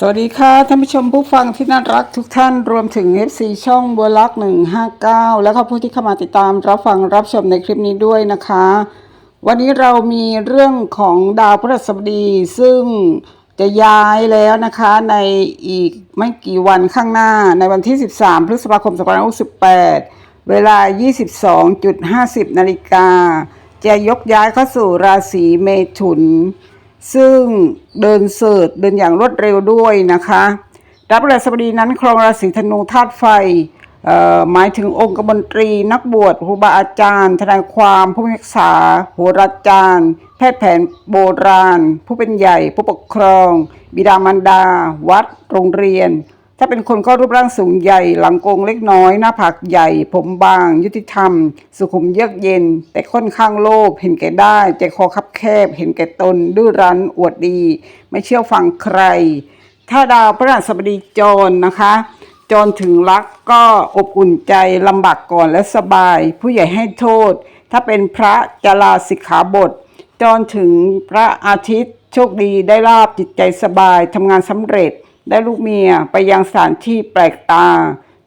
สวัสดีค่ะท่านผู้ชมผู้ฟังที่น่ารักทุกท่านรวมถึง FC ช่องบัวลักหนึ่งห้าเก้าแล้วก็ผู้ที่เข้ามาติดตามรับฟังรับชมในคลิปนี้ด้วยนะคะ วันนี้เรามีเรื่องของดาวพฤหัสบดีซึ่งจะย้ายแล้วนะคะในอีกไม่กี่วันข้างหน้าในวันที่ 13 พฤษภาคม2568 เวลา 22.50 นาฬิกาจะยกย้ายเข้าสู่ราศีเมถุน ซึ่งเดินเสิร์ชเดินอย่างรวดเร็วด้วยนะคะดับพฤหัสบดีนั้นครองราศีธนูธาตุไฟหมายถึงองค์กบนตรี นักบวชครูบาอาจารย์ ทนายความผู้พิพากษาโหราจารย์ แพทย์แผนโบราณ ผู้เป็นใหญ่ ผู้ปกครอง บิดามารดา วัด โรงเรียน ถ้าเป็นคนก็รูปร่างสูงใหญ่ หลังโกงเล็กน้อย หน้าผากใหญ่ ผมบาง ยุติธรรม สุขุมเยือกเย็น แต่ค่อนข้างโลภเห็นแก่ได้ใจคอคับแคบ เห็นแก่ตน ดื้อรั้นอวดดี ไม่เชื่อฟังใคร ถ้าดาวพฤหัสบดีจรนะคะจรถึงรักก็อบอุ่นใจลำบากก่อนและสบาย ผู้ใหญ่ให้โทษ ถ้าเป็นพระจะลาสิกขาบทจนถึงพระอาทิตย์ โชคดีได้ลาบจิตใจสบายทำงานสำเร็จ ได้ลูกเมียไปยังสถานที่แปลกตา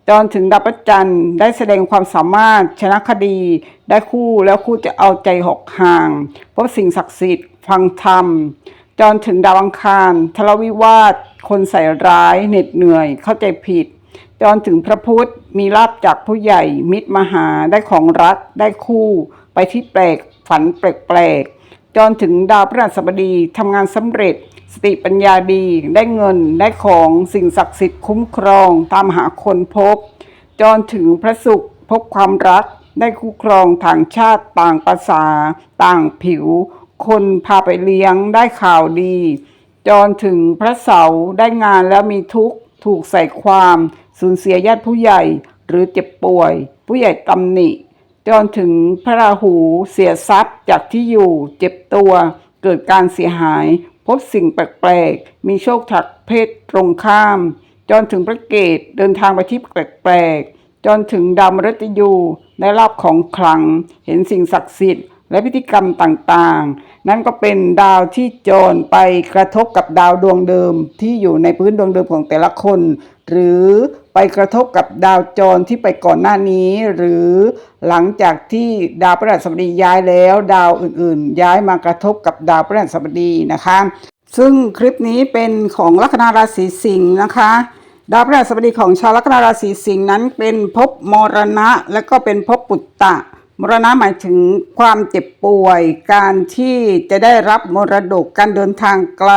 จนถึงดับพระจันได้แสดงความสามารถชนะคดี ได้คู่แล้วคู่จะเอาใจหอกห่าง พบสิ่งศักดิ์สิทธิ์ฟังธรรมจนถึงดาวังคารทะเลาะวิวาท คนใส่ร้ายเหน็ดเหนื่อยเข้าใจผิดจนถึงพระพุทธมีลาบจากผู้ใหญ่มิตรมหาได้ของรักได้คู่ ไปที่แปลกฝันแปลกๆจนถึงดาวพฤหัสบดีทำงานสำเร็จ สติปัญญาดีได้เงินได้ของสิ่งศักดิ์สิทธิ์คุ้มครองตามหาคนพบ จนถึงพระศุกร์พบความรัก ได้คู่ครองทางชาติต่างภาษา ต่างผิว คนพาไปเลี้ยงได้ข่าวดี จนถึงพระเสาได้งานแล้วมีทุกข์ถูกใส่ความสูญเสียญาติผู้ใหญ่หรือเจ็บป่วย ผู้ใหญ่ตำหนิจนถึงพระราหูเสียทรัพย์จากที่อยู่เจ็บตัวเกิดการเสียหาย พบสิ่งแปลกๆ มีโชคถักเพศตรงข้าม จนถึงพระเกตเดินทางไปที่แปลกๆ จนถึงดาวมฤตยูได้รับของขลัง เห็นสิ่งศักดิ์สิทธิ์และพิธีกรรมต่างๆ นั่นก็เป็นดาวที่โจรไปกระทบกับดาวดวงเดิมที่อยู่ในพื้นดวงเดิมของแต่ละคน หรือ ไปกระทบกับดาวจรที่ไปก่อนหน้านี้ หรือหลังจากที่ดาวพฤหัสบดีย้ายแล้ว ดาวอื่นๆ ย้ายมากระทบกับดาวพฤหัสบดีนะคะ ซึ่งคลิปนี้เป็นของลัคนาราศีสิงห์นะคะดาวพฤหัสบดีของชาวลัคนาราศีสิงห์นั้นเป็นภพมรณะ และก็เป็นภพปุตตะ มรณะหมายถึงความเจ็บป่วย การที่จะได้รับมรดกการเดินทางไกล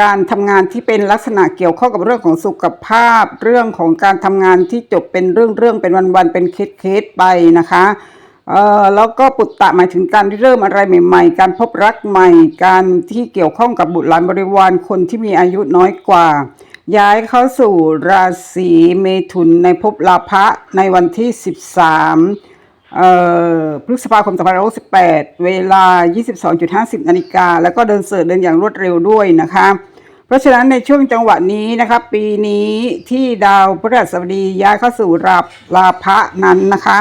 การทำงานที่เป็นลักษณะเกี่ยวข้องกับเรื่องของสุขภาพ เรื่องของการทำงานที่จบเป็นเรื่องๆเป็นวันๆเป็นเคสๆไปนะคะเอ่อแล้วก็ปุตตะหมายถึงการที่เริ่มอะไรใหม่ ๆ การพบรักใหม่ การที่เกี่ยวข้องกับบุตรหลานบริวารคนที่มีอายุน้อยกว่า ย้ายเข้าสู่ราศีเมถุนในภพลาภะในวันที่ 13 พฤษภาคม2568 เวลา 22.50 นาฬิกา แล้วก็เดินเสิร์ชเดินอย่างรวดเร็วด้วยนะคะ เพราะฉะนั้นในช่วงจังหวะนี้นะคะปีนี้ที่ดาวพฤหัสบดีย้ายเข้าสู่ราลาภะนั้นนะคะ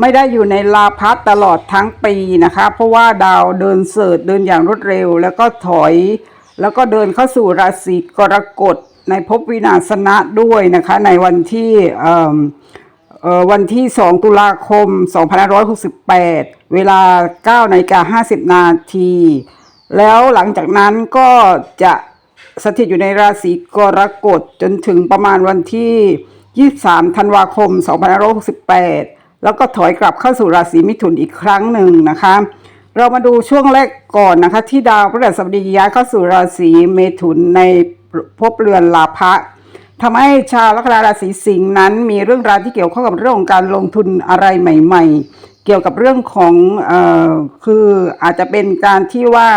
ไม่ได้อยู่ในลาภะตลอดทั้งปีนะคะ เพราะว่าดาวเดินเสิร์ชเดินอย่างรวดเร็ว แล้วก็ถอย แล้วก็เดินเข้าสู่ราศีกรกฎในภพวินาศนะด้วยนะคะ ในวันที่เอ่อ วันที่ 2 ตุลาคม 2568 เวลา9นาฬิกา50 นาที แล้วหลังจากนั้นก็จะสถิตอยู่ในราศีกรกฎจนถึงประมาณวันที่ 23 ธันวาคม 2568 แล้วก็ถอยกลับเข้าสู่ราศีมิถุนอีกครั้งหนึ่งนะคะ เรามาดูช่วงแรกก่อนนะคะ ที่ดาวพฤหัสบดีย้ายเข้าสู่ราศีเมถุนในภพเรือนลาภะ ทำให้ชาวลัคนาราศีสิงห์นั้น มีเรื่องราวที่เกี่ยวข้องกับเรื่องของการลงทุนอะไรใหม่ ๆ เกี่ยวกับเรื่องของออคืออาจจะเป็นการที่ว่า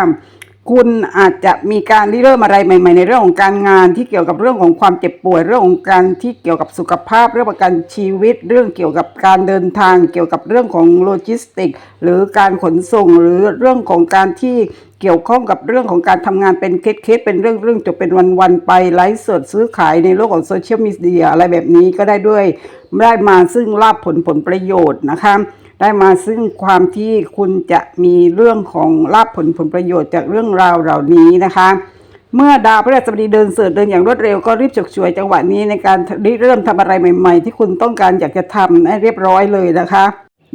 คุณอาจจะมีการริเริ่มอะไรใหม่ ๆ ในเรื่องของการงานที่เกี่ยวกับเรื่องของความเจ็บป่วยเรื่องของการที่เกี่ยวกับสุขภาพ เรื่องประกันชีวิต เรื่องเกี่ยวกับการเดินทาง เกี่ยวกับเรื่องของโลจิสติก หรือการขนส่งหรือเรื่องของการที่เกี่ยวข้องกับเรื่องของการทำงานเป็นเคสๆเป็นเรื่องเรื่องๆจบเป็นวันๆไปไลฟ์สดซื้อขายในโลกของโซเชียลมีเดียอะไรแบบนี้ก็ได้ด้วยได้มาซึ่งลาบผลผลประโยชน์นะคะ ได้มาซึ่งความที่คุณจะมีเรื่องของลาบผลผลประโยชน์จากเรื่องราวเหล่านี้นะคะ เมื่อดาวพฤหัสบดีเดินเสร์เดินอย่างรวดเร็วก็รีบฉกฉวยจังหวะนี้ในการเริ่มทำอะไรใหม่ ๆ ที่คุณต้องการอยากจะทำให้เรียบร้อยเลยนะคะ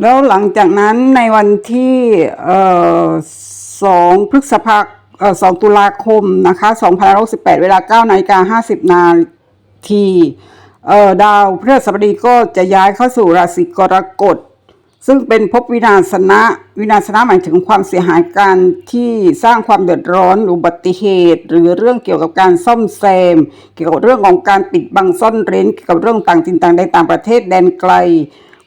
แล้วหลังจากนั้นในวันที่สองพฤษภาสองตุลาคมนะคะ2568 เวลา9นาฬิกา50 นาทีดาวพฤหัสบดีก็จะย้ายเข้าสู่ราศีกรกฎ ซึ่งเป็นภพวินาศนะ วินาศนะหมายถึงความเสียหายการที่สร้างความเดือดร้อนอุบัติเหตุ หรือเรื่องเกี่ยวกับการซ่อมแซม เกี่ยวกับเรื่องของการปิดบังซ่อนเร้นเกี่ยวกับเรื่องต่างถิ่นต่างใดต่างประเทศแดนไกล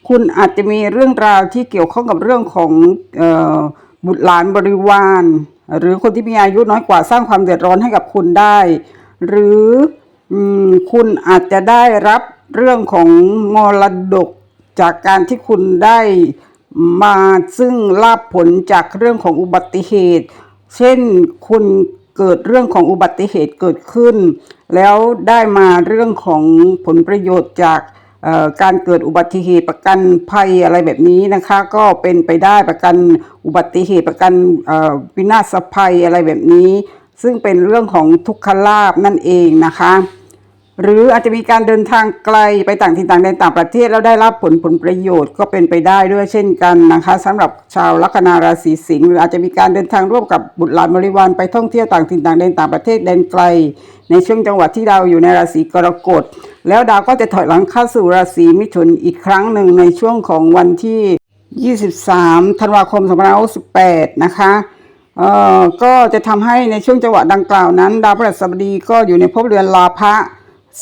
คุณอาจจะมีเรื่องราวที่เกี่ยวข้องกับเรื่องของออบุตรหลานบริวาร หรือคนที่มีอายุน้อยกว่าสร้างความเดือดร้อนให้กับคุณได้ หรืออคุณอาจจะได้รับเรื่องของมรดก จากการที่คุณได้มาซึ่งลาบผลจากเรื่องของอุบัติเหตุ เช่นคุณเกิดเรื่องของอุบัติเหตุเกิดขึ้น แล้วได้มาเรื่องของผลประโยชน์จากการเกิดอุบัติเหตุประกันภัยอะไรแบบนี้นะคะ ก็เป็นไปได้ประกันอุบัติเหตุประกันวินาศภัยอะไรแบบนี้ ซึ่งเป็นเรื่องของทุกขลาบนั่นเองนะคะ หรืออาจจะมีการเดินทางไกลไปต่างถิ่นต่างแดนต่างประเทศแล้วได้รับผลผลประโยชน์ก็เป็นไปได้ด้วยเช่นกันนะคะสำหรับชาวลัคนาราศีสิงห์หรืออาจจะมีการเดินทางร่วมกับบุตรหลานบริวารไปท่องเที่ยวต่างถิ่นต่างแดนต่างประเทศแดนไกล ในช่วงจังหวะที่ดาวอยู่ในราศีกรกฎแล้วดาวก็จะถอยหลังเข้าสู่ราศีมิถุนอีกครั้งหนึ่งในช่วงของวันที่ 23 ธันวาคม2568นะคะเอ่อก็จะทำให้ในช่วงจังหวะดังกล่าวนั้น ดาวพฤหัสบดีก็อยู่ในภพเรือนลาภะ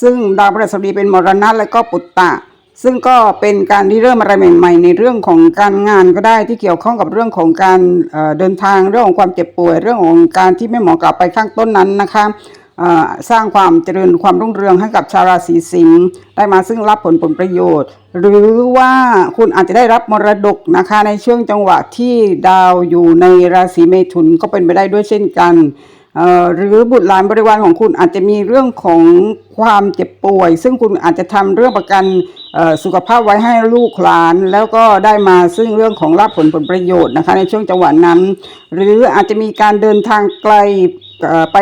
ซึ่งดาวพฤหัสบดีเป็นมรณะและก็ปุตตะ ซึ่งก็เป็นการที่เริ่มอะไรใหม่ ๆ ในเรื่องของการงานก็ได้ที่เกี่ยวข้องกับเรื่องของการเดินทางเรื่องของความเจ็บป่วย เรื่องของการที่ไม่เหมาะกับไปข้างต้นนั้นนะคะสร้างความเจริญความรุ่งเรืองให้กับชาวราศีสิงห์ได้มาซึ่งรับผลผลประโยชน์ หรือว่าคุณอาจจะได้รับมรดกนะคะในช่วงจังหวะที่ดาวอยู่ในราศีเมถุนก็เป็นไปได้ด้วยเช่นกัน หรือบุตรหลานบริวารของคุณอาจจะมีเรื่องของความเจ็บป่วย ซึ่งคุณอาจจะทำเรื่องประกันสุขภาพไว้ให้ลูกหลาน แล้วก็ได้มาซึ่งเรื่องของรับผลผลประโยชน์นะคะในช่วงจังหวะนั้น หรืออาจจะมีการเดินทางไกลไป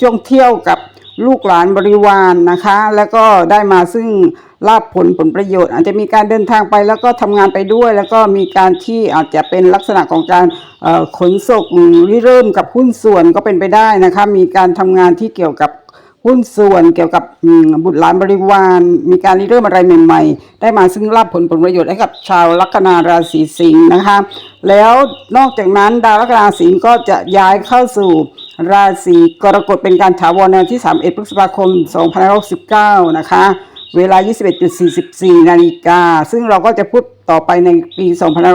ช่วงเที่ยวกับลูกหลานบริวารนนะคะ แล้วก็ได้มาซึ่ง ลาบผลผลประโยชน์ อาจจะมีการเดินทางไปแล้วก็ทำงานไปด้วย แล้วก็มีการที่อาจจะเป็นลักษณะของการขนส่งริเริ่มกับหุ้นส่วนก็เป็นไปได้นะคะ มีการทำงานที่เกี่ยวกับหุ้นส่วนเกี่ยวกับบุตรหลานบริวาร มีการริเริ่มอะไรใหม่ ๆ ได้มาซึ่งลาบผลผลประโยชน์ให้กับชาวลัคนาราศีสิงห์นะคะ แล้วนอกจากนั้นดาวลัคนาสิงห์ก็จะย้ายเข้าสู่ราศีกรกฎเป็นการถาวรในวันที่ 31 พฤษภาคม 2569 นะคะ เวลา 21.44 นาฬิกา ซึ่งเราก็จะพูดต่อไปในปี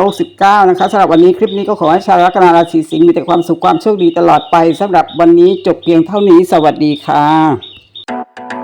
2569 นะคะสำหรับวันนี้คลิปนี้ก็ขอให้ชาวลัคนาราศีสิงห์มีแต่ความสุขความโชคดีตลอดไปสำหรับวันนี้จบเพียงเท่านี้ สวัสดีค่ะ